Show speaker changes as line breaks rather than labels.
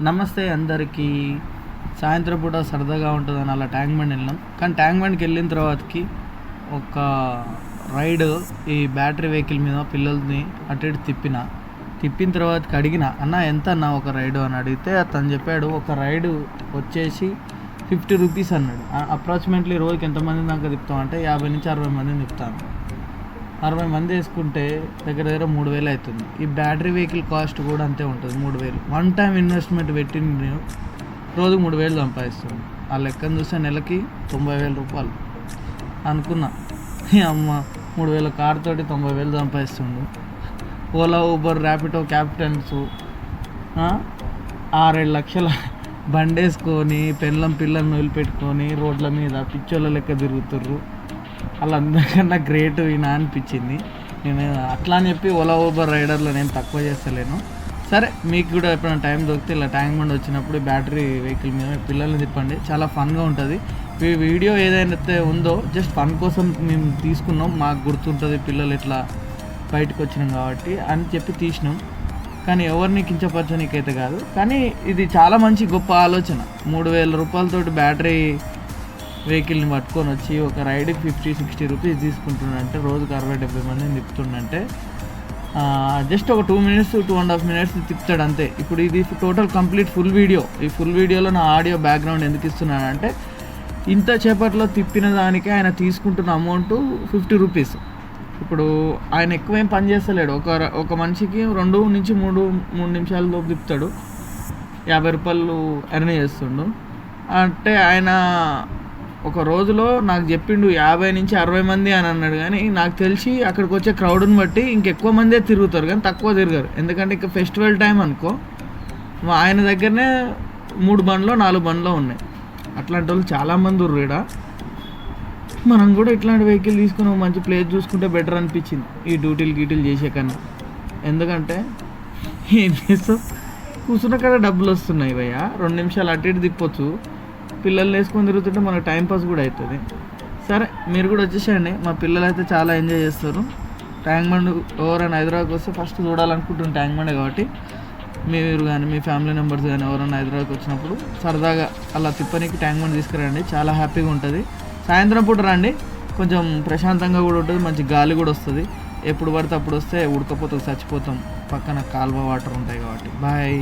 నమస్తే అందరికీ. సాయంత్రం పూట సరదాగా ఉంటుందని అలా ట్యాంక్ బండ్ వెళ్ళినాం. కానీ ట్యాంక్ బండ్కి వెళ్ళిన తర్వాతకి ఒక రైడ్ ఈ బ్యాటరీ వెహికల్ మీద పిల్లల్ని అటు ఇటు తిప్పిన. తిప్పిన తర్వాతకి అడిగిన అన్న ఎంత అన్న ఒక రైడు? అని అడిగితే అతను చెప్పాడు ఒక రైడు వచ్చేసి ఫిఫ్టీ రూపీస్ అన్నాడు. అప్రాక్సిమేట్లీ రోజుకి ఎంతమంది దాకా తిప్పుతాం అంటే యాభై నుంచి అరవై మందిని తిప్పుతాను. అరవై మంది వేసుకుంటే దగ్గర దగ్గర మూడు వేలు అవుతుంది. ఈ బ్యాటరీ వెహికల్ కాస్ట్ కూడా అంతే ఉంటుంది మూడు వేలు. వన్ టైం ఇన్వెస్ట్మెంట్ పెట్టి నేను రోజు మూడు వేలు సంపాదిస్తుంది ఆ లెక్కను చూస్తే నెలకి తొంభై వేల రూపాయలు. అనుకున్నా అమ్మ మూడు వేల కార్తోటి తొంభై వేలు సంపాదిస్తుండు. ఓలా ఊబర్ ర్యాపిడో క్యాప్టెన్స్ ఆరేడు లక్షల బండేసుకొని పెళ్ళం పిల్లల్ని వదిలిపెట్టుకొని రోడ్ల మీద పిచ్చోళ్ళ లెక్క తిరుగుతుర్రు. వాళ్ళందరికన్నా గ్రేట్ ఈయన అనిపించింది. నేను అట్లా అని చెప్పి ఓలా ఊబర్ రైడర్లో నేను తక్కువ చేస్తలేను. సరే మీకు కూడా ఎప్పుడైనా టైం దొరికితే ఇలా ట్యాంక్ బండ్ వచ్చినప్పుడు బ్యాటరీ వెహికల్ మీద పిల్లల్ని తిప్పండి. చాలా ఫన్గా ఉంటుంది. ఈ వీడియో ఏదైతే ఉందో జస్ట్ ఫన్ కోసం మేము తీసుకున్నాం. మాకు గుర్తుంటుంది పిల్లలు ఇట్లా బయటకు వచ్చినాం కాబట్టి అని చెప్పి తీసినాం. కానీ ఎవరిని కించపరచనీకైతే కాదు. కానీ ఇది చాలా మంచి గొప్ప ఆలోచన. మూడు వేల రూపాయలతోటి బ్యాటరీ వెహికల్ని పట్టుకొని వచ్చి ఒక రైడ్కి ఫిఫ్టీ సిక్స్టీ రూపీస్ తీసుకుంటుండంటే రోజుకి అరవై డెబ్బై మందిని తిప్పుతుండంటే జస్ట్ ఒక two minutes two and half minutes తిప్పుతాడు అంతే. ఇప్పుడు ఇది టోటల్ కంప్లీట్ ఫుల్ వీడియో. ఈ ఫుల్ వీడియోలో నా ఆడియో బ్యాక్గ్రౌండ్ ఎందుకు ఇస్తున్నానంటే ఇంత చేపట్లో తిప్పిన దానికి ఆయన తీసుకుంటున్న అమౌంట్ ఫిఫ్టీ రూపీస్. ఇప్పుడు ఆయన ఎక్కువ ఏం పని చేస్తలేడు. ఒక ఒక మనిషికి రెండు నుంచి మూడు మూడు నిమిషాల్లో తిప్పుతాడు. యాభై రూపాయలు ఎర్న్ చేస్తుండు. అంటే ఆయన ఒక రోజులో నాకు చెప్పిండు యాభై నుంచి అరవై మంది అని అన్నాడు కానీ నాకు తెలిసి అక్కడికి వచ్చే క్రౌడ్ని బట్టి ఇంకెక్కువ మందే తిరుగుతారు కానీ తక్కువ తిరగరు. ఎందుకంటే ఇక ఫెస్టివల్ టైం అనుకో మా ఆయన దగ్గరనే మూడు బండ్లో నాలుగు బండ్లో ఉన్నాయి. అట్లాంటి వాళ్ళు చాలామంది ఉర్రు ఈడ. మనం కూడా ఇట్లాంటి వెహికల్ తీసుకుని ఒక మంచి ప్లేస్ చూసుకుంటే బెటర్ అనిపించింది. ఈ డ్యూటీలు గీటీలు చేసే కన్నా. ఎందుకంటే ఏం చేస్తాం? కూర్చున్న కాడ డబ్బులు వస్తున్నాయి భయ్య. రెండు నిమిషాలు అటు ఇటు తిప్పొచ్చు. పిల్లల్ని వేసుకొని తిరుగుతుంటే మనకు టైం పాస్ కూడా అవుతుంది సరే మీరు కూడా వచ్చేసేయండి. మా పిల్లలు అయితే చాలా ఎంజాయ్ చేస్తారు. ట్యాంక్ బండ్ ఎవరైనా హైదరాబాద్కి వస్తే ఫస్ట్ చూడాలనుకుంటున్న ట్యాంక్ బండే కాబట్టి. మీరు కానీ మీ ఫ్యామిలీ మెంబర్స్ కానీ ఎవరైనా హైదరాబాద్కి వచ్చినప్పుడు సరదాగా అలా తిప్పనికి ట్యాంక్ బండ్ తీసుకురండి. చాలా హ్యాపీగా ఉంటుంది. సాయంత్రం పూట రండి. కొంచెం ప్రశాంతంగా కూడా ఉంటుంది. మంచి గాలి కూడా వస్తుంది. ఎప్పుడు పడితే అప్పుడు వస్తే ఉడకపోతే చచ్చిపోతాం. పక్కన కాల్వ వాటర్ ఉంటాయి కాబట్టి. బాయ్